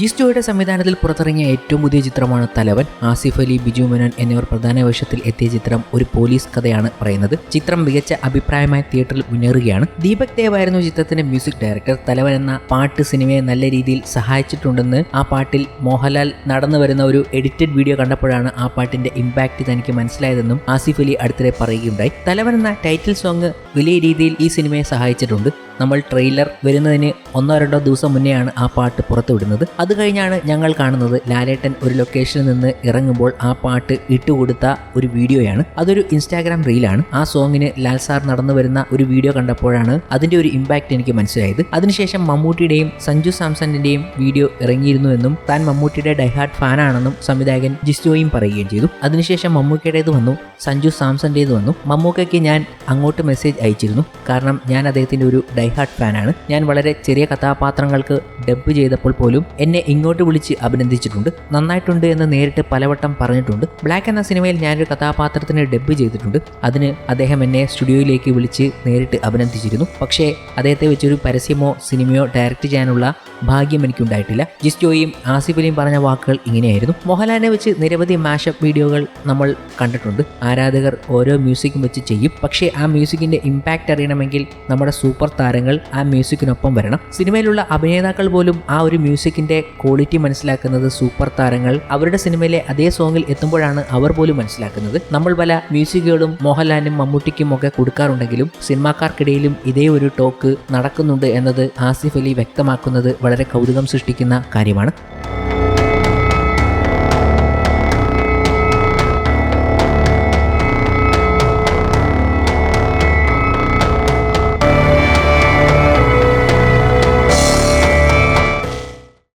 ജിസ്റ്റോയുടെ സംവിധാനത്തിൽ പുറത്തിറങ്ങിയ ഏറ്റവും പുതിയ ചിത്രമാണ് തലവൻ. ആസിഫ് അലി ബിജു മേനോൻ എന്നിവർ പ്രധാന വേഷത്തിൽ എത്തിയ ചിത്രം ഒരു പോലീസ് കഥയാണ് പറയുന്നത്. ചിത്രം മികച്ച അഭിപ്രായമായി തിയേറ്ററിൽ മുന്നേറുകയാണ്. ദീപക് ദേവ് ആയിരുന്നു ചിത്രത്തിന്റെ മ്യൂസിക് ഡയറക്ടർ. തലവൻ എന്ന പാട്ട് സിനിമയെ നല്ല രീതിയിൽ സഹായിച്ചിട്ടുണ്ടെന്ന് ആ പാട്ടിൽ മോഹൻലാൽ നടന്നു വരുന്ന ഒരു എഡിറ്റഡ് വീഡിയോ കണ്ടപ്പോഴാണ് ആ പാട്ടിന്റെ ഇമ്പാക്ട് തനിക്ക് മനസ്സിലായതെന്നും ആസിഫ് അലി അടുത്തിടെ പറയുകയുണ്ടായി. തലവൻ എന്ന ടൈറ്റിൽ സോങ് വലിയ രീതിയിൽ ഈ സിനിമയെ സഹായിച്ചിട്ടുണ്ട്. നമ്മൾ ട്രെയിലർ വരുന്നതിന് ഒന്നോ രണ്ടോ ദിവസം മുന്നെയാണ് ആ പാട്ട് പുറത്തുവിടുന്നത്. അത് കഴിഞ്ഞാണ് ഞങ്ങൾ കാണുന്നത് ലാലേട്ടൻ ഒരു ലൊക്കേഷനിൽ നിന്ന് ഇറങ്ങുമ്പോൾ ആ പാട്ട് ഇട്ടുകൊടുത്ത ഒരു വീഡിയോയാണ്. അതൊരു ഇൻസ്റ്റാഗ്രാം റീലാണ് ആ സോങ്ങിന് ലാൽ സാർ നടന്നു വരുന്ന ഒരു വീഡിയോ കണ്ടപ്പോഴാണ് അതിന്റെ ഒരു ഇമ്പാക്റ്റ് എനിക്ക് മനസ്സിലായത്. അതിനുശേഷം മമ്മൂട്ടിയുടെയും സഞ്ജു സാംസണിന്റെയും വീഡിയോ ഇറങ്ങിയിരുന്നു എന്നും താൻ മമ്മൂട്ടിയുടെ ഡൈഹാർട്ട് ഫാനാണെന്നും സംവിധായകൻ ജിസ്റ്റോയും പറയുകയും ചെയ്തു. അതിനുശേഷം മമ്മൂക്കയുടേത് വന്നു സഞ്ജു സാംസന്റേത് വന്നു. മമ്മൂക്കയ്ക്ക് ഞാൻ അങ്ങോട്ട് മെസ്സേജ് അയച്ചിരുന്നു. കാരണം ഞാൻ അദ്ദേഹത്തിന്റെ ഒരു ഡൈഹാർട്ട് ഫാനാണ് ഞാൻ വളരെ ചെറിയ കഥാപാത്രങ്ങൾക്ക് ഡബ് ചെയ്തപ്പോൾ പോലും എന്നെ ഇങ്ങോട്ട് വിളിച്ച് അഭിനന്ദിച്ചിട്ടുണ്ട്. നന്നായിട്ടുണ്ട് എന്ന് നേരിട്ട് പലവട്ടം പറഞ്ഞിട്ടുണ്ട്. ബ്ലാക്ക് എന്ന സിനിമയിൽ ഞാനൊരു കഥാപാത്രത്തിന് ഡബ്ബ് ചെയ്തിട്ടുണ്ട്. അതിന് അദ്ദേഹം എന്നെ സ്റ്റുഡിയോയിലേക്ക് വിളിച്ച് നേരിട്ട് അഭിനന്ദിച്ചിരുന്നു. പക്ഷേ അദ്ദേഹത്തെ വെച്ചൊരു പരസ്യമോ സിനിമയോ ഡയറക്റ്റ് ചെയ്യാനുള്ള ഭാഗ്യം എനിക്കുണ്ടായിട്ടില്ല. ജിസ്റ്റോയും ആസിഫലിയും പറഞ്ഞ വാക്കുകൾ ഇങ്ങനെയായിരുന്നു. മോഹൻലാലിനെ വെച്ച് നിരവധി മാഷപ്പ് വീഡിയോകൾ നമ്മൾ കണ്ടിട്ടുണ്ട്. ആരാധകർ ഓരോ മ്യൂസിക്കും വെച്ച് ചെയ്യും. പക്ഷേ ആ മ്യൂസിക്കിന്റെ ഇമ്പാക്റ്റ് അറിയണമെങ്കിൽ നമ്മുടെ സൂപ്പർ താരങ്ങൾ ആ മ്യൂസിക്കിനൊപ്പം വരണം. സിനിമയിലുള്ള അഭിനേതാക്കൾ പോലും ആ ഒരു മ്യൂസിക്കിന്റെ ക്വാളിറ്റി മനസ്സിലാക്കുന്നത് സൂപ്പർ താരങ്ങൾ. അവരുടെ സിനിമയിലെ അതേ സോങ്ങിൽ എത്തുമ്പോഴാണ് അവർ പോലും മനസ്സിലാക്കുന്നത്. നമ്മൾ പല മ്യൂസിക്കുകളും മോഹൻലാലിനും മമ്മൂട്ടിക്കും ഒക്കെ കൊടുക്കാറുണ്ടെങ്കിലും സിനിമാക്കാർക്കിടയിലും ഇതേ ഒരു ടോക്ക് നടക്കുന്നുണ്ട് എന്നത് ആസിഫ് അലി വ്യക്തമാക്കുന്നത് വളരെ കൗതുകം സൃഷ്ടിക്കുന്ന കാര്യമാണ്.